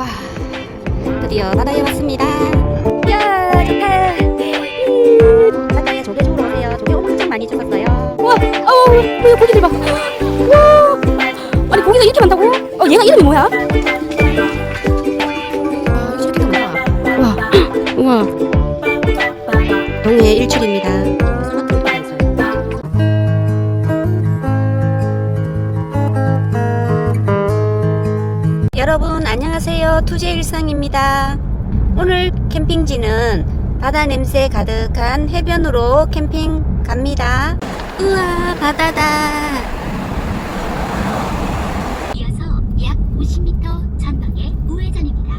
와 드디어 바다에 왔습니다. 이야 좋다. 음, 바다에 조개 주우러 오세요. 조개 엄청 많이 주웠어요. 와 어우 뭐야 고기들 봐와 아니 고기가 이렇게 많다고? 어 얘가 이름이 뭐야? 아 이렇게 많아 와 우와. 동해 일출입니다 안녕하세요 투제 일상입니다 오늘 캠핑지는 바다 냄새 가득한 해변으로 캠핑 갑니다 우와 바다다 이어서 약 50m 전방에 우회전입니다.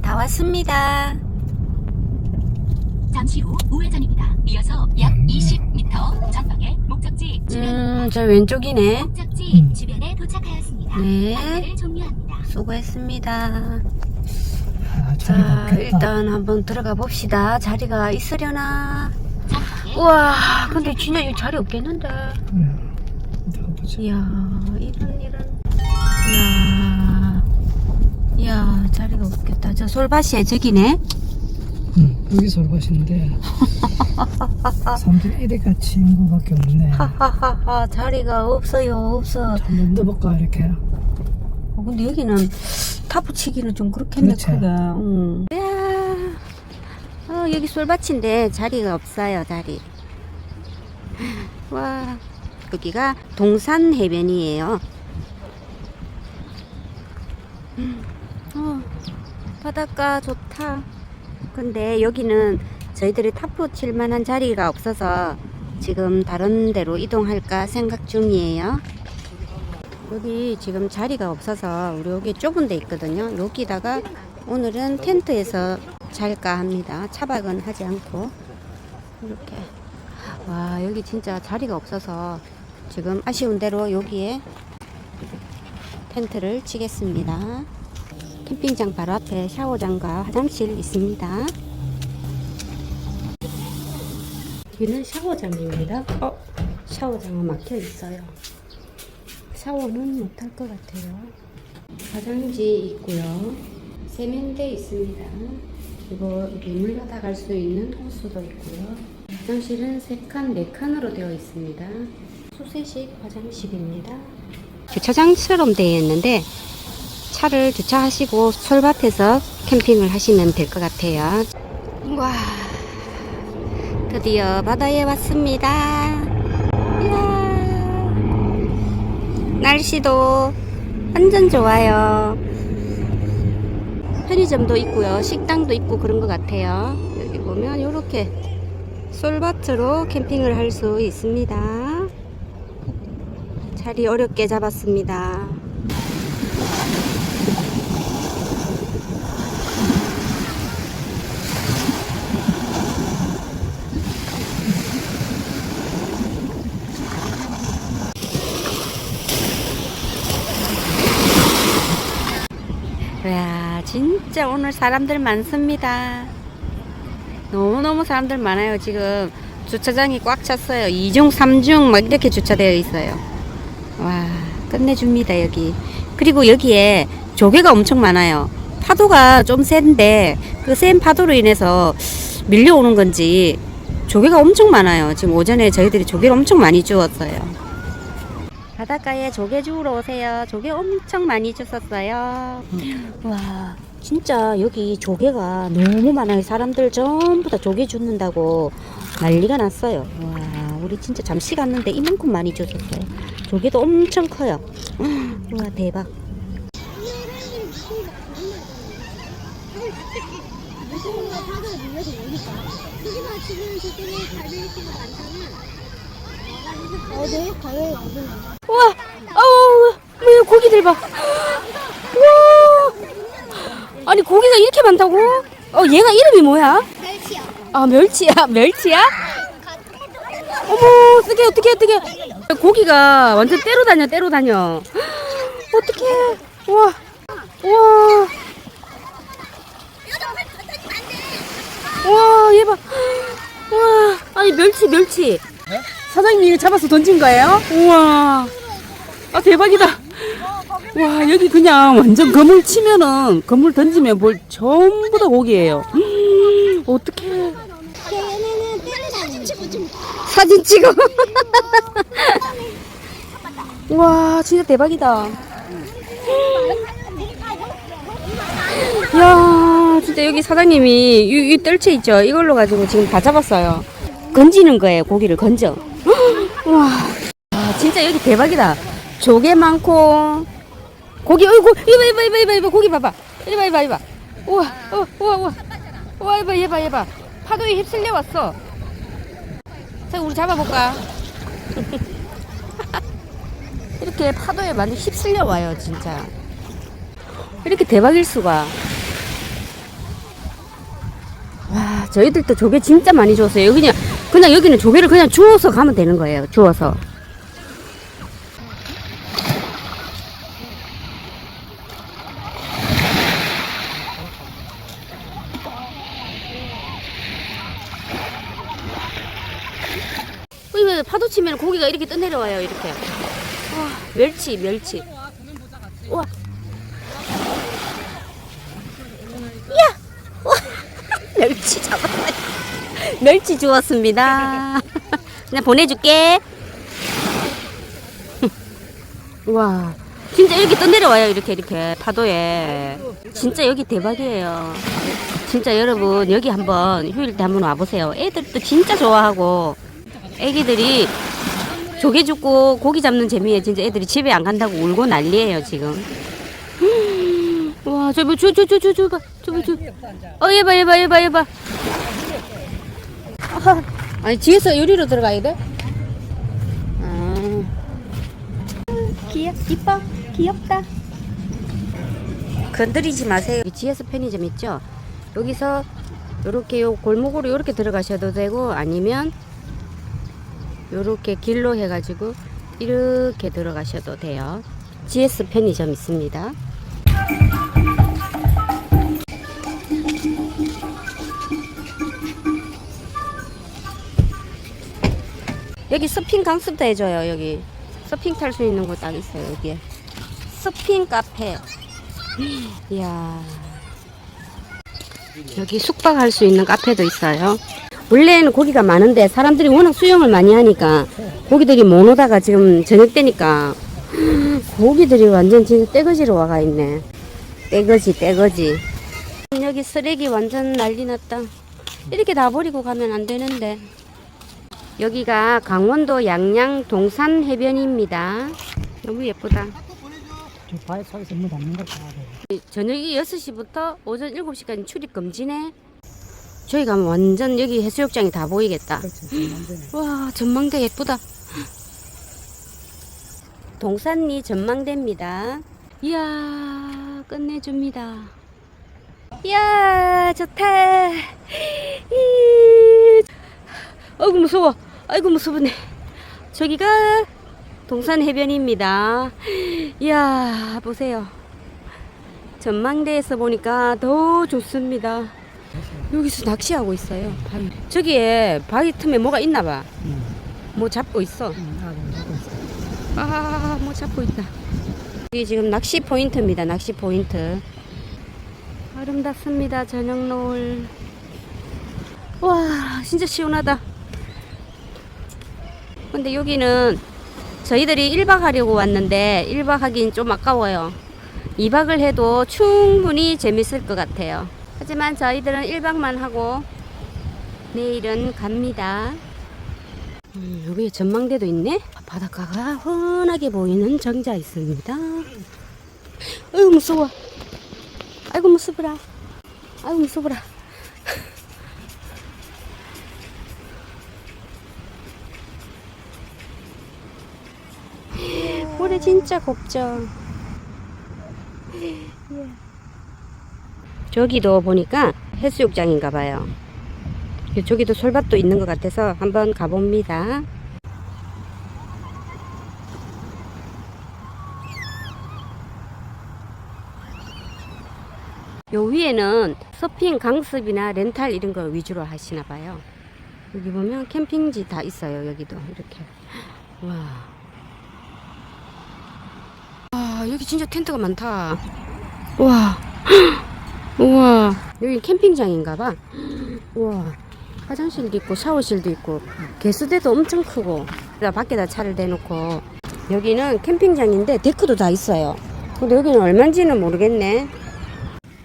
다 왔습니다 잠시 후 우회전입니다. 이어서 약 20m 전방에 목적지 주변 음 저 왼쪽이네 목적지 주변에 도착하였습니다. 네 안내를 종료합니다. 수고했습니다. 아, 자. 일단 한번 들어가 봅시다. 자리가 있으려나? 우와 근데 진짜 이 자리 없겠는데? 음, 들어보자. 이야 이런 이런. 이야 이야 자리가 없겠다. 저 솔밭이 저기네. 음, 여기 솔밭인데. 삼촌 애리가 친구밖에 없네. 하하하하 자리가 없어요 없어. 한번 넣어볼까 이렇게. 어, 근데 여기는 타 붙이기는 좀 그렇겠네 그렇지. 응. 이야 어, 여기 솔밭인데 자리가 없어요 자리. 와 여기가 동산 해변이에요. 음, 어, 바닷가 좋다. 근데 여기는 저희들이 타프 칠 만한 자리가 없어서 지금 다른 데로 이동할까 생각 중이에요 여기 지금 자리가 없어서 우리 여기 좁은 데 있거든요. 여기다가 오늘은 텐트에서 잘까 합니다. 차박은 하지 않고 이렇게 와 여기 진짜 자리가 없어서 지금 아쉬운 대로 여기에 텐트를 치겠습니다. 캠핑장 바로 앞에 샤워장과 화장실 있습니다. 여기는 샤워장입니다. 어 샤워장은 막혀 있어요. 샤워는 못할 것 같아요. 화장지 있고요. 세면대 있습니다. 그리고 여기 물 받아갈 수 있는 호스도 있고요. 화장실은 세 칸, 네 칸으로 되어 있습니다. 수세식 화장실입니다. 주차장처럼 되어 있는데 차를 주차하시고 솔밭에서 캠핑을 하시면 될 것 같아요. 와, 드디어 바다에 왔습니다. 이야. 날씨도 완전 좋아요. 편의점도 있고요. 식당도 있고 그런 것 같아요. 여기 보면 이렇게 솔밭으로 캠핑을 할 수 있습니다. 자리 어렵게 잡았습니다. 와 진짜 오늘 사람들 많습니다. 너무너무 사람들 많아요. 지금 주차장이 꽉 찼어요. 2중, 3중 막 이렇게 주차되어 있어요. 와 끝내줍니다 여기. 그리고 여기에 조개가 엄청 많아요. 파도가 좀 센데 그 센 파도로 인해서 밀려오는 건지 조개가 엄청 많아요. 지금 오전에 저희들이 조개를 엄청 많이 주웠어요. 바닷가에 조개 주우러 오세요. 조개 엄청 많이 주웠어요. 와, 진짜 여기 조개가 너무 많아요. 사람들 전부 다 조개 줍는다고 난리가 났어요. 와, 우리 진짜 잠시 갔는데 이만큼 많이 주셨어요. 조개도 엄청 커요. 와, 대박. 우와, 아우, 뭐야, 고기들 봐. 우와. 아니, 고기가 이렇게 많다고? 어, 얘가 이름이 뭐야? 멸치요. 아, 멸치야? 멸치야? 어머, 어떡해, 어떡해, 어떡해. 고기가 완전 때로 다녀, 때로 다녀. 어떡해. 우와, 우와. 우와, 얘 봐. 우와, 아니, 멸치, 멸치. 사장님이 잡아서 던진 거예요? 우와. 아, 대박이다. 와 여기 그냥 완전 건물 치면은 건물 던지면 뭘 전부 다 고기예요. 음, 어떡해. 사진 찍어. 와, 진짜 대박이다. 야, 진짜 여기 사장님이 이, 이 뜰채 있죠? 이걸로 가지고 지금 다 잡았어요. 건지는 거예요, 고기를 건져. 와, 아, 진짜 여기 대박이다. 조개 많고, 고기, 어이구, 이봐, 이봐, 이봐, 이봐, 이봐, 고기 봐봐. 이봐, 이봐, 이봐. 우와, 어, 우와, 우와. 우와, 이봐, 이봐, 이봐. 파도에 휩쓸려 왔어. 자, 우리 잡아볼까? 이렇게 파도에 많이 휩쓸려 와요, 진짜. 이렇게 대박일 수가. 와, 저희들도 조개 진짜 많이 줬어요. 그냥, 그냥 여기는 조개를 그냥 주워서 가면 되는 거예요. 주워서. 파도 치면 고기가 이렇게 떠내려와요, 이렇게. 와, 멸치, 멸치. 우와. 야! 와, 멸치 잡았다. 멸치 주웠습니다. 그냥 보내줄게. 와, 진짜 이렇게 떠내려와요, 이렇게, 이렇게, 파도에. 진짜 여기 대박이에요. 진짜 여러분, 여기 한번 휴일 때 한번 와보세요. 애들도 진짜 좋아하고, 애기들이 조개 줍고 고기 잡는 재미에 진짜 애들이 집에 안 간다고 울고 난리예요 지금. 와 저기 저저저저 저 봐. 저기 저. 어 얘 봐 얘 봐 얘 봐 얘 봐. 아하, 아니 뒤에서 유리로 들어가야 돼? 아. 귀여 이뻐 귀엽다. 건드리지 마세요. 여기 GS 편의점 있죠? 여기서 요렇게 요 골목으로 요렇게 들어가셔도 되고 아니면 요렇게 길로 해가지고 이렇게 들어가셔도 돼요. GS 편의점 있습니다. 여기 서핑 강습도 해줘요. 여기 서핑 탈 수 있는 곳 딱 있어요. 여기에 서핑 카페. 이야. 여기 숙박할 수 있는 카페도 있어요. 원래는 고기가 많은데 사람들이 워낙 수영을 많이 하니까 고기들이 못 오다가 지금 저녁 때니까 고기들이 완전 진짜 떼거지로 와가 있네. 떼거지 떼거지. 여기 쓰레기 완전 난리 났다. 이렇게 다 버리고 가면 안 되는데. 여기가 강원도 양양 동산 해변입니다. 너무 예쁘다. 저 바위 속에서 뭐 담는 거 봐야 돼. 저녁이 6시부터 오전 7시까지 출입 금지네. 저희 가면 완전 여기 해수욕장이 다 보이겠다. 전망대네. 와, 전망대 예쁘다. 동산리 전망대입니다. 이야, 끝내줍니다. 이야, 좋다. 이, 아이고, 무서워. 아이고, 무서워네. 저기가 동산 해변입니다. 이야, 보세요. 전망대에서 보니까 더 좋습니다. 여기서 낚시하고 있어요. 바위. 저기에 바위 틈에 뭐가 있나 봐. 응, 뭐 잡고 있어. 응, 아, 뭐 하고 있어. 아, 뭐 잡고 있다. 여기 지금 낚시 포인트입니다. 낚시 포인트. 아름답습니다. 저녁 노을. 와, 진짜 시원하다. 근데 여기는 저희들이 1박 하려고 왔는데 1박 하긴 좀 아까워요. 2박을 해도 충분히 재밌을 것 같아요. 하지만 저희들은 1박만 하고 내일은 갑니다. 음, 여기 전망대도 있네. 바닷가가 훤하게 보이는 정자 있습니다. 아이고 무서워. 아이고 무서워라. 아이고 무서워라. 진짜 곱죠. 저기도 보니까 해수욕장인가 봐요. 저기도 솔밭도 있는 것 같아서 한번 가봅니다. 요 위에는 서핑 강습이나 렌탈 이런 거 위주로 하시나 봐요. 여기 보면 캠핑지 다 있어요. 여기도 이렇게. 와. 아, 와 여기 진짜 텐트가 많다. 와 우와 여기 캠핑장인가봐. 우와 화장실도 있고 샤워실도 있고 개수대도 엄청 크고 나 밖에다 차를 대놓고 여기는 캠핑장인데 데크도 다 있어요. 근데 여기는 얼마인지는 모르겠네.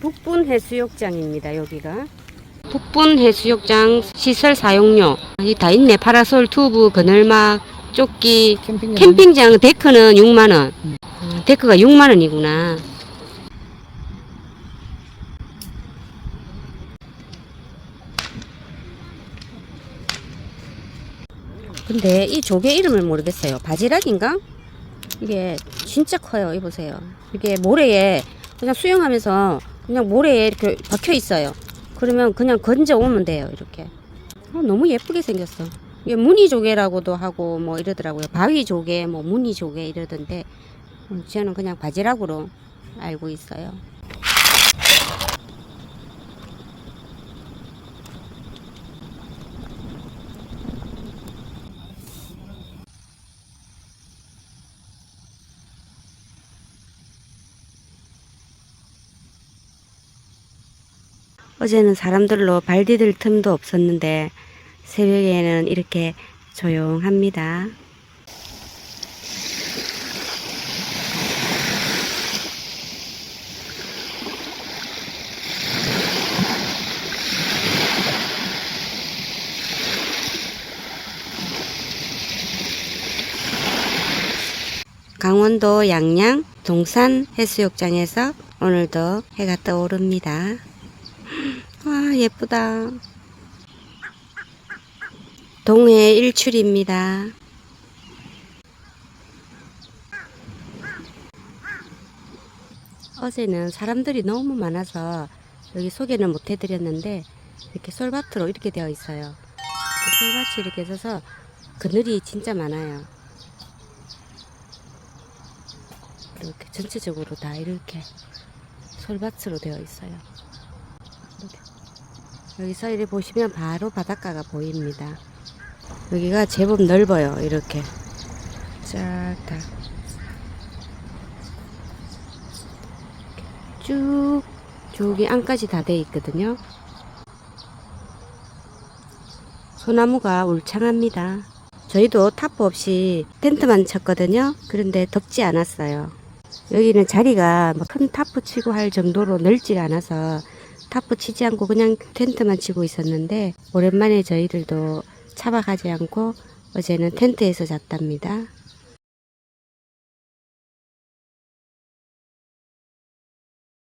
북분 해수욕장입니다 여기가. 북분 해수욕장 시설 사용료 이 다 있네. 파라솔, 튜브, 그늘막, 조끼, 캠핑 캠핑장 데크는 6만 원. 아, 데크가 6만 원이구나. 근데 이 조개 이름을 모르겠어요. 바지락인가? 이게 진짜 커요. 이보세요. 이게 모래에 그냥 수영하면서 그냥 모래에 이렇게 박혀 있어요. 그러면 그냥 건져 오면 돼요. 이렇게. 어, 너무 예쁘게 생겼어. 이게 무늬 조개라고도 하고 뭐 이러더라고요. 바위 조개, 뭐 무늬 조개 이러던데 음, 저는 그냥 바지락으로 알고 있어요. 어제는 사람들로 발 디딜 틈도 없었는데 새벽에는 이렇게 조용합니다. 강원도 양양 동산 해수욕장에서 오늘도 해가 떠오릅니다. 와 예쁘다. 동해 일출입니다. 어제는 사람들이 너무 많아서 여기 소개는 못 해드렸는데 이렇게 솔밭으로 이렇게 되어 있어요. 솔밭이 이렇게 있어서 그늘이 진짜 많아요. 이렇게 전체적으로 다 이렇게 솔밭으로 되어 있어요. 여기서 이렇게 보시면 바로 바닷가가 보입니다. 여기가 제법 넓어요. 이렇게 쫙 다. 쭉 저기 안까지 다 돼 있거든요. 소나무가 울창합니다. 저희도 타프 없이 텐트만 쳤거든요. 그런데 덥지 않았어요. 여기는 자리가 뭐큰 타프 치고 할 정도로 넓지 않아서 타프 치지 않고 그냥 텐트만 치고 있었는데 오랜만에 저희들도 차박하지 않고 어제는 텐트에서 잤답니다.